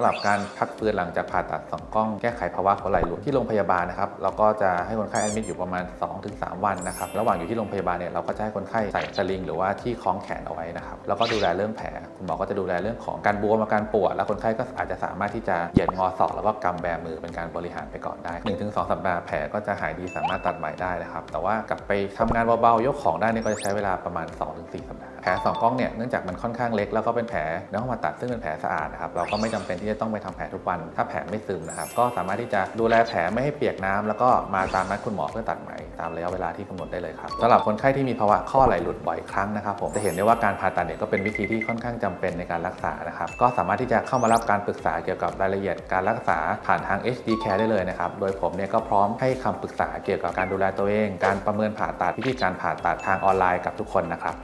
สำหรับการพักฟื้นหลังจากผ่าตัดสองกล้องแก้ไขภาวะหัวไหล่หลุดที่โรงพยาบาลนะครับเราก็จะให้คนไข้แอดมิดอยู่ประมาณ 2-3 วันนะครับระหว่างอยู่ที่โรงพยาบาลเนี่ยเราก็จะให้คนไข้ใส่สลิงหรือว่าที่คล้องแขนเอาไว้นะครับแล้วก็ดูแลเรื่องแผล คุณหมอก็จะดูแลเรื่องของการบวมอาการปวด แล้วคนไข้ก็อาจจะสามารถที่จะเหยียดงอศอกแล้วก็กำแบมือเป็นการบริหารไปก่อนได้ 1-2 สัปดาห์แผลก็จะหายดีสามารถตัดใหม่ได้นะครับ แต่ว่ากลับไปทำงานเบาๆยกของได้นี่ก็จะใช้เวลาประมาณ 2-4 สัปดาห์แผลสองกล้องเนี่ยเนื่องจากมันค่อนข้างเล็กแล้วก็เป็นแผลในห้องผ่าตัดซึ่งเป็นแผลสะอาดนะครับเราก็ไม่จำเป็นที่จะต้องไปทำแผลทุกวัน ถ้าแผลไม่ซึมนะครับก็สามารถที่จะดูแลแผลไม่ให้เปียกน้ำแล้วก็มาตามนัดคุณหมอเพื่อตัดไหมตามระยะเวลาที่กำหนดได้เลยครับสำหรับคนไข้ที่มีภาวะข้อไหลหลุดบ่อยครั้งนะครับผมจะเห็นได้ว่าการผ่าตัดเนี่ยก็เป็นวิธีที่ค่อนข้างจำเป็นในการรักษานะครับ ก็สามารถที่จะเข้ามารับการปรึกษาเกี่ยวกับรายละเอียดการรักษาผ่านทาง HD Care ได้เลยนะครับ โดยผมเนี่ยก็พร้อมให้คำปรึกษาเกี่ยวกับการดูแลตัวเอง การประเมินผ่าตัดวิธีการผ่าตัดทางออนไลน์กับทุกคนนะครับ